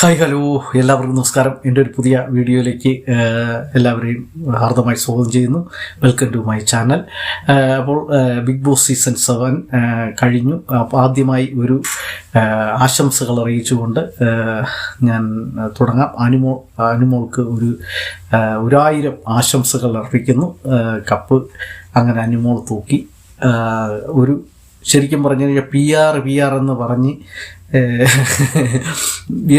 Hi hello. എല്ലാവർക്കും നമസ്കാരം. എന്റെ ഒരു പുതിയ വീഡിയോയിലേക്ക് എല്ലാവരെയും ഹാർദമായി സ്വാഗതം ചെയ്യുന്നു. വെൽക്കം ടു മൈ ചാനൽ അപ്പോൾ ബിഗ് ബോസ് സീസൺ സെവൻ കഴിഞ്ഞു. അപ്പോൾ ആദ്യമായി ഒരു ആശംസകൾ അറിയിച്ചുകൊണ്ട് ഞാൻ തുടങ്ങാം. അനുമോ അനുമോൾക്ക് ഒരു ഒരായിരം ആശംസകൾ അർപ്പിക്കുന്നു. കപ്പ് അങ്ങനെ അനുമോൾ തൂക്കി ഒരു ശരിക്കും പറഞ്ഞു കഴിഞ്ഞാൽ പി ആർ പി ആർ എന്ന് പറഞ്ഞ്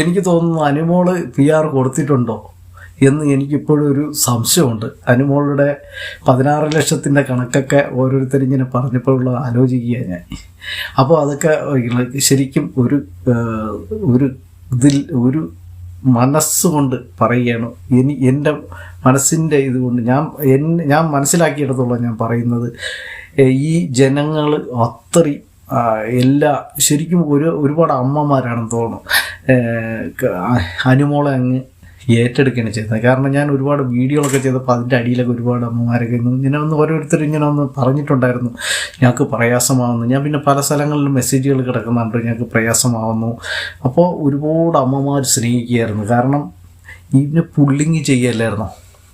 എനിക്ക് തോന്നുന്നു അനുമോൾ പി ആർ കൊടുത്തിട്ടുണ്ടോ എന്ന് എനിക്കിപ്പോഴും ഒരു സംശയമുണ്ട്. അനുമോളുടെ പതിനാറ് ലക്ഷത്തിന്റെ കണക്കൊക്കെ ഓരോരുത്തരിങ്ങനെ പറഞ്ഞപ്പോഴുള്ള ആലോചിക്കുക ഞാൻ. അപ്പോൾ അതൊക്കെ ശരിക്കും ഒരു ഒരു ഇതിൽ ഒരു മനസ്സുകൊണ്ട് പറയുകയാണ്. ഇനി എന്റെ മനസ്സിന്റെ ഇതുകൊണ്ട് ഞാൻ ഞാൻ മനസ്സിലാക്കിയെടുത്തോളം ഞാൻ പറയുന്നത്. ഈ ജനങ്ങൾ അത്രയും എല്ലാ ശരിക്കും ഒരു ഒരുപാട് അമ്മമാരാണെന്ന് തോന്നുന്നു. അനുമോളെ അങ്ങ് ഏറ്റെടുക്കുകയാണ് ചെയ്യുന്നത് കാരണം ഞാൻ ഒരുപാട് വീഡിയോകളൊക്കെ ചെയ്തപ്പോൾ അതിന്റെ അടിയിലൊക്കെ ഒരുപാട് അമ്മമാരൊക്കെ ഇങ്ങനെ ഒന്ന് ഓരോരുത്തർ ഇങ്ങനെ ഒന്ന് പറഞ്ഞിട്ടുണ്ടായിരുന്നു. ഞങ്ങൾക്ക് പ്രയാസമാവുന്നു. ഞാൻ പിന്നെ പല സ്ഥലങ്ങളിലും മെസ്സേജുകൾ കിടക്കുന്നുണ്ട്. ഞങ്ങൾക്ക് പ്രയാസമാവുന്നു. അപ്പോൾ ഒരുപാട് അമ്മമാർ സ്നേഹിക്കുകയായിരുന്നു. കാരണം ഇതിനെ പുള്ളിങ് ചെയ്യല്ലായിരുന്നു?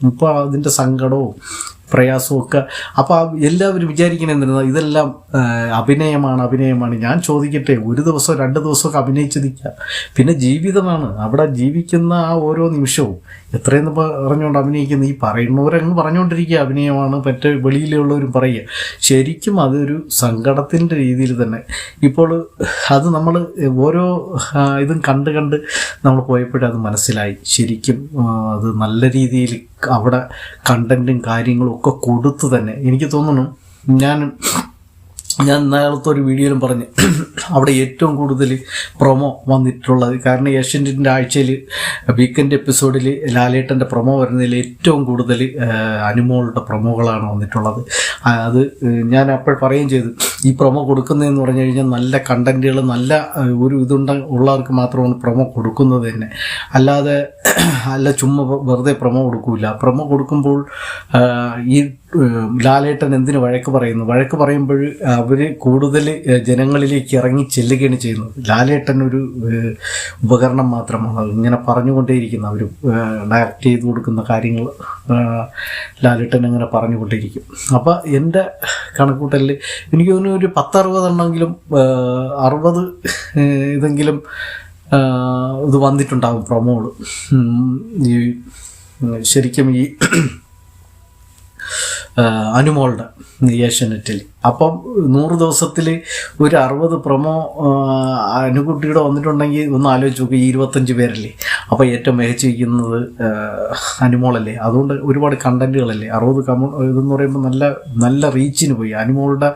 ഇപ്പോൾ അതിന്റെ സങ്കടവും പ്രയാസവും ഒക്കെ അപ്പോൾ എല്ലാവരും വിചാരിക്കുന്നത് എന്തിനാ? ഇതെല്ലാം അഭിനയമാണ് അഭിനയമാണ്. ഞാൻ ചോദിക്കട്ടെ ഒരു ദിവസം രണ്ട് ദിവസമൊക്കെ അഭിനയിച്ച് നിൽക്കുക പിന്നെ ജീവിതമാണ്. അവിടെ ജീവിക്കുന്ന ആ ഓരോ നിമിഷവും. എത്രയെന്ന് പറഞ്ഞുകൊണ്ട് അഭിനയിക്കുന്ന ഈ പറയുന്നവരങ്ങ് പറഞ്ഞുകൊണ്ടിരിക്കുക. അഭിനയമാണ്. മറ്റേ വെളിയിലുള്ളവരും പറയുക. ശരിക്കും അതൊരു സങ്കടത്തിന്റെ രീതിയിൽ തന്നെ. ഇപ്പോൾ അത് നമ്മൾ ഓരോ ഇതും കണ്ട് കണ്ട് നമ്മൾ പോയപ്പോഴത് മനസ്സിലായി. ശരിക്കും അത് നല്ല രീതിയിൽ അവിടെ കണ്ടന്റും കാര്യങ്ങളും ഒക്കെ കൊടുത്തു തന്നെ. എനിക്ക് തോന്നുന്നു ഞാൻ ഞാൻ നേരത്തെ ഒരു വീഡിയോയിലും പറഞ്ഞു അവിടെ ഏറ്റവും കൂടുതൽ പ്രൊമോ വന്നിട്ടുള്ളത്. കാരണം ഏഷ്യന്റിന്റെ ആഴ്ചയിൽ വീക്കെൻഡ് എപ്പിസോഡിൽ ലാലേട്ടന്റെ പ്രൊമോ വരുന്നതിൽ ഏറ്റവും കൂടുതൽ അനുമോളുടെ പ്രൊമോകളാണ് വന്നിട്ടുള്ളത്. അത് ഞാൻ അപ്പോൾ പറയുകയും ചെയ്തു. ഈ പ്രൊമോ കൊടുക്കുന്നതെന്ന് പറഞ്ഞു കഴിഞ്ഞാൽ നല്ല കണ്ടന്റുകൾ നല്ല ഒരു ഇതുണ്ട ഉള്ളവർക്ക് മാത്രമാണ് പ്രൊമോ കൊടുക്കുന്നത് തന്നെ. അല്ലാതെ അല്ല ചുമ്മാ വെറുതെ പ്രൊമോ കൊടുക്കില്ല പ്രൊമോ കൊടുക്കുമ്പോൾ ഈ ലാലേട്ടൻ എന്തിന് വഴക്ക് പറയുന്നു? വഴക്ക് പറയുമ്പോൾ അവർ കൂടുതൽ ജനങ്ങളിലേക്ക് ഇറങ്ങി ചെല്ലുകയാണ് ചെയ്യുന്നത്. ലാലേട്ടൻ ഒരു ഉപകരണം മാത്രമാണ്. ഇങ്ങനെ പറഞ്ഞുകൊണ്ടേയിരിക്കുന്ന. അവർ ഡയറക്റ്റ് ചെയ്ത് കൊടുക്കുന്ന കാര്യങ്ങൾ ലാലേട്ടൻ ഇങ്ങനെ പറഞ്ഞുകൊണ്ടേയിരിക്കും. അപ്പോൾ എന്റെ കണക്കൂട്ടലിൽ എനിക്ക് തോന്നുന്നു ഒരു പത്തറുപതെണ്ണമെങ്കിലും അറുപത് ഇതെങ്കിലും ഇത് വന്നിട്ടുണ്ടാകും പ്രൊമോൾ. ഈ ശരിക്കും ഈ അനുമോളുടെ ഏഷ്യനെറ്റിൽ അപ്പം നൂറ് ദിവസത്തിൽ ഒരു അറുപത് പ്രൊമോ അനുകുട്ടിയുടെ വന്നിട്ടുണ്ടെങ്കിൽ ഒന്ന് ആലോചിച്ച് നോക്കുക ഈ ഇരുപത്തഞ്ച് പേരല്ലേ? അപ്പോൾ ഏറ്റവും മികച്ചിരിക്കുന്നത് അനുമോളല്ലേ? അതുകൊണ്ട് ഒരുപാട് കണ്ടന്റുകളല്ലേ അറുപത് കമ ഇതെന്ന് പറയുമ്പോൾ നല്ല നല്ല റീച്ചിന് പോയി. അനുമോളുടെ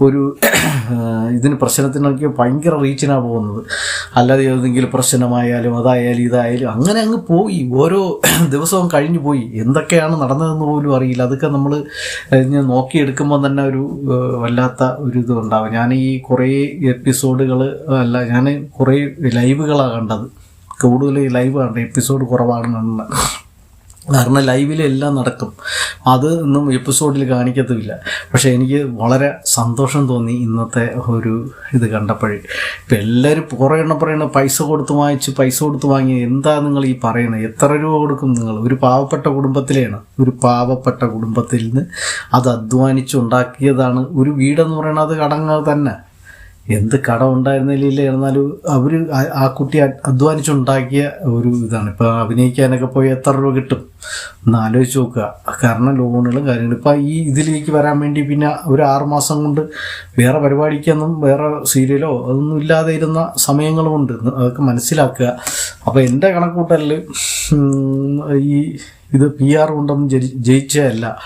ഒരു ഇതിന് പ്രശ്നത്തിനൊക്കെ ഭയങ്കര റീച്ചിനാണ് പോകുന്നത്. അല്ലാതെ ഏതെങ്കിലും പ്രശ്നമായാലും അതായാലും ഇതായാലും അങ്ങനെ അങ്ങ് പോയി. ഓരോ ദിവസവും കഴിഞ്ഞു പോയി. എന്തൊക്കെയാണ് നടന്നതെന്ന് പോലും അറിയില്ല. അതൊക്കെ നമ്മൾ നോക്കിയെടുക്കുമ്പോൾ തന്നെ ഒരു വല്ലാത്ത ഒരു ഇത് ഉണ്ടാവും ഞാൻ ഈ കുറേ എപ്പിസോഡുകൾ അല്ല ഞാൻ കുറേ ലൈവുകളാണ് കണ്ടത്. കൂടുതൽ ലൈവ് കണ്ടത് എപ്പിസോഡ് കുറവാണ് കണ്ടത് കാരണം ലൈവിൽ എല്ലാം നടക്കും. അത് ഒന്നും എപ്പിസോഡിൽ കാണിക്കത്തുമില്ല. പക്ഷേ എനിക്ക് വളരെ സന്തോഷം തോന്നി ഇന്നത്തെ ഒരു ഇത് കണ്ടപ്പോഴേ. ഇപ്പം എല്ലാവരും കുറേ പറയണ പൈസ കൊടുത്ത് വാങ്ങിച്ച് പൈസ കൊടുത്ത് വാങ്ങി എന്താ നിങ്ങൾ ഈ പറയണത് എത്ര രൂപ കൊടുക്കും നിങ്ങൾ? ഒരു പാവപ്പെട്ട കുടുംബത്തിലെയാണ്. ഒരു പാവപ്പെട്ട കുടുംബത്തിൽ നിന്ന് അത് അധ്വാനിച്ചുണ്ടാക്കിയതാണ് ഒരു വീടെന്ന് പറയുന്നത് അത് കടങ്ങാതെ തന്നെ. എന്ത് കടം ഉണ്ടായിരുന്നില്ല എന്നാലും അവർ ആ കുട്ടി അധ്വാനിച്ചുണ്ടാക്കിയ ഒരു ഇതാണ്. ഇപ്പോൾ അഭിനയിക്കാനൊക്കെ പോയി എത്ര രൂപ കിട്ടും? ഒന്ന് ആലോചിച്ച് നോക്കുക. കാരണം ലോണുകളും കാര്യങ്ങളും. ഇപ്പം ഈ ഇതിലേക്ക് വരാൻ വേണ്ടി പിന്നെ ഒരു ആറുമാസം കൊണ്ട് വേറെ പരിപാടിക്കൊന്നും വേറെ സീരിയലോ അതൊന്നും ഇല്ലാതെ ഇരുന്ന സമയങ്ങളുമുണ്ട് അതൊക്കെ മനസ്സിലാക്കുക. അപ്പോൾ എന്റെ കണക്കൂട്ടലിൽ ഈ ഇത് പി ആർ കൊണ്ടൊന്നും ജയി- ജയിച്ചതല്ല.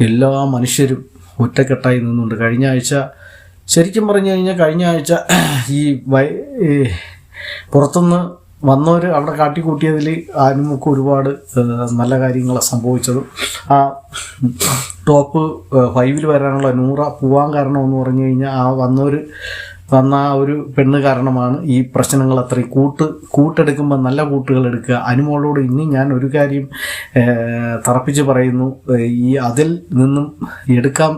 എല്ലാ മനുഷ്യരും ഒറ്റക്കെട്ടായി നിന്നുണ്ട്. കഴിഞ്ഞ ആഴ്ച ശരിക്കും പറഞ്ഞു കഴിഞ്ഞാൽ കഴിഞ്ഞ ആഴ്ച ഈ വൈ പുറത്തുനിന്ന് വന്നവർ അവിടെ കാട്ടിക്കൂട്ടിയതിൽ ആനുമുക്ക് ഒരുപാട് നല്ല കാര്യങ്ങൾ സംഭവിച്ചതും. ആ ടോപ്പ് ഫൈവിൽ വരാനുള്ള നൂറ പോവാൻ കാരണം എന്ന് പറഞ്ഞു കഴിഞ്ഞാൽ ആ വന്നവർ വന്ന ആ ഒരു പെണ്ണ് കാരണമാണ് ഈ പ്രശ്നങ്ങൾ അത്രയും കൂട്ട് കൂട്ടെടുക്കുമ്പോൾ നല്ല കൂട്ടുകൾ എടുക്കുക. അനുമോളോട് ഇനി ഞാൻ ഒരു കാര്യം തറപ്പിച്ച് പറയുന്നു. ഈ അതിൽ നിന്നും എടുക്കാൻ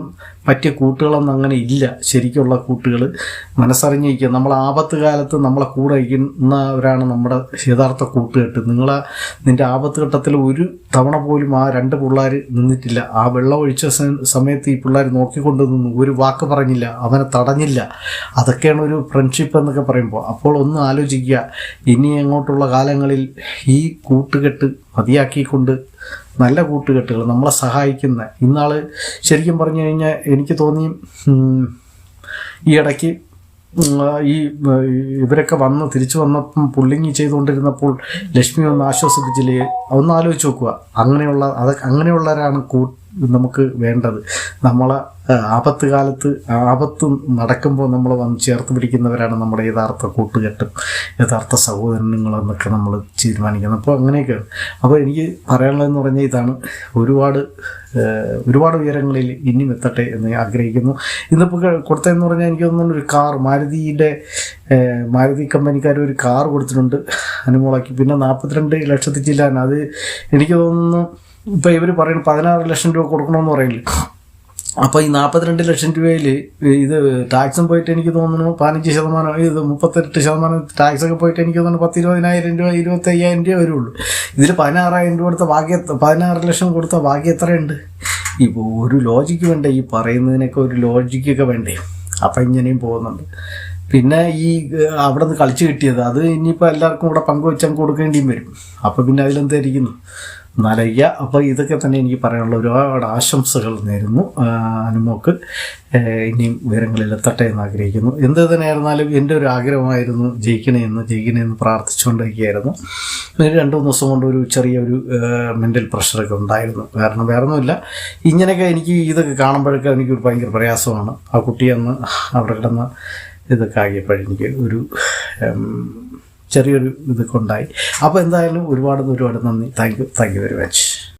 പറ്റിയ കൂട്ടുകളൊന്നും അങ്ങനെ ഇല്ല. ശരിക്കുള്ള കൂട്ടുകൾ മനസ്സറിഞ്ഞിരിക്കുക. നമ്മൾ ആപത്ത് കാലത്ത് നമ്മളെ കൂടെ ഇരിക്കുന്നവരാണ് നമ്മുടെ യഥാർത്ഥ കൂട്ടുകെട്ട്. നിങ്ങളെ നിന്റെ ആപത്ത് ഘട്ടത്തിൽ ഒരു തവണ പോലും ആ രണ്ട് പിള്ളേർ നിന്നിട്ടില്ല. ആ വെള്ളം ഒഴിച്ച സമയത്ത് ഈ പിള്ളേർ നോക്കിക്കൊണ്ട് നിന്നു ഒരു വാക്ക് പറഞ്ഞില്ല. അവനെ തടഞ്ഞില്ല. അതൊക്കെയാണ് ഒരു ഫ്രണ്ട്ഷിപ്പ് എന്നൊക്കെ പറയുമ്പോൾ. അപ്പോൾ ഒന്ന് ആലോചിക്കുക. ഇനി അങ്ങോട്ടുള്ള കാലങ്ങളിൽ ഈ കൂട്ടുകെട്ട് മതിയാക്കിക്കൊണ്ട് നല്ല കൂട്ടുകെട്ടുകൾ നമ്മളെ സഹായിക്കുന്ന ഇന്നാൾ ശരിക്കും പറഞ്ഞു കഴിഞ്ഞാൽ എനിക്ക് തോന്നി ഈ ഇടയ്ക്ക് ഈ ഇവരൊക്കെ വന്ന് തിരിച്ചു വന്നപ്പം പുള്ളിങ്ങി ചെയ്തുകൊണ്ടിരുന്നപ്പോൾ ലക്ഷ്മി ഒന്ന് ആശ്വസിപ്പിച്ചില്ലേ? ഒന്ന് ആലോചിച്ച് നോക്കുക. അങ്ങനെയുള്ള അത് അങ്ങനെയുള്ളവരാണ് കൂ നമുക്ക് വേണ്ടത്. നമ്മളെ ആപത്ത് കാലത്ത് ആപത്ത് നടക്കുമ്പോൾ നമ്മൾ വന്ന് ചേർത്ത് പിടിക്കുന്നവരാണ് നമ്മുടെ യഥാർത്ഥ കൂട്ടുകെട്ടും യഥാർത്ഥ സഹോദരങ്ങളെന്നൊക്കെ നമ്മൾ തീരുമാനിക്കുന്നത്. അപ്പോൾ അങ്ങനെയൊക്കെയാണ് അപ്പോൾ എനിക്ക് പറയാനുള്ളതെന്ന് പറഞ്ഞാൽ ഇതാണ്. ഒരുപാട് ഒരുപാട് ഉയരങ്ങളിൽ ഇനിയും എത്തട്ടെ എന്ന് ആഗ്രഹിക്കുന്നു. ഇന്നിപ്പോൾ കൊടുത്തതെന്ന് പറഞ്ഞാൽ എനിക്ക് തോന്നുന്നു ഒരു കാർ മാരുതിയുടെ മാരുതി കമ്പനിക്കാർ ഒരു കാർ കൊടുത്തിട്ടുണ്ട്. അനുമോളാക്കി. പിന്നെ നാൽപ്പത്തിരണ്ട് ലക്ഷത്തി ചില്ലാൻ. അത് എനിക്ക് തോന്നുന്നു ഇപ്പോൾ ഇവർ പറയുന്നത് പതിനാറ് ലക്ഷം രൂപ കൊടുക്കണമെന്ന് പറയില്ലേ? അപ്പോൾ ഈ നാൽപ്പത്തിരണ്ട് ലക്ഷം രൂപയിൽ ഇത് ടാക്സും പോയിട്ട് എനിക്ക് തോന്നുന്നു പതിനഞ്ച് ശതമാനം ഇത് മുപ്പത്തെട്ട് ശതമാനം ടാക്സൊക്കെ പോയിട്ട് എനിക്ക് തോന്നുന്നു പത്ത് ഇരുപതിനായിരം രൂപ ഇരുപത്തി അയ്യായിരം രൂപ വരുള്ളൂ. ഇതിൽ പതിനാറായിരം രൂപ കൊടുത്ത ബാക്കി പതിനാറ് ലക്ഷം കൊടുത്ത ബാക്കി എത്രയുണ്ട്? ഇപ്പോൾ ഒരു ലോജിക്ക് വേണ്ടേ? ഈ പറയുന്നതിനൊക്കെ ഒരു ലോജിക്കൊക്കെ വേണ്ടേ? അപ്പം ഇങ്ങനെയും പോകുന്നുണ്ട്. പിന്നെ ഈ അവിടെ നിന്ന് കളിച്ച് കിട്ടിയത് അത് ഇനിയിപ്പോൾ എല്ലാവർക്കും കൂടെ പങ്കുവെച്ചാൽ കൊടുക്കേണ്ടിയും വരും. അപ്പോൾ പിന്നെ അതിലെന്തായിരിക്കുന്നു? നലയ്യ അപ്പോൾ ഇതൊക്കെ തന്നെ എനിക്ക് പറയാനുള്ള ഒരുപാട് ആശംസകൾ നേരുന്നു അനുമോക്ക്. ഇനിയും വിവരങ്ങളിൽ എത്തട്ടെ എന്ന് ആഗ്രഹിക്കുന്നു. എന്ത് തന്നെയായിരുന്നാലും എന്റെ ഒരു ആഗ്രഹമായിരുന്നു ജയിക്കണേ എന്ന് ജയിക്കണേ എന്ന് പ്രാർത്ഥിച്ചുകൊണ്ടിരിക്കുകയായിരുന്നു. പിന്നെ രണ്ട് മൂന്ന് ദിവസം കൊണ്ട് ഒരു ചെറിയൊരു മെന്റൽ പ്രഷറൊക്കെ ഉണ്ടായിരുന്നു. കാരണം വേറെ ഒന്നുമില്ല ഇങ്ങനെയൊക്കെ എനിക്ക് ഇതൊക്കെ കാണുമ്പോഴൊക്കെ എനിക്കൊരു ഭയങ്കര പ്രയാസമാണ്. ആ കുട്ടിയെന്ന് അവിടെ കിടന്ന് ഇതൊക്കെ ആകിയപ്പോഴെനിക്ക് ഒരു ചെറിയൊരു ഇതൊക്കെ ഉണ്ടായി. അപ്പോൾ എന്തായാലും ഒരുപാട് ഒരുപാട് നന്ദി. Thank you thank you very much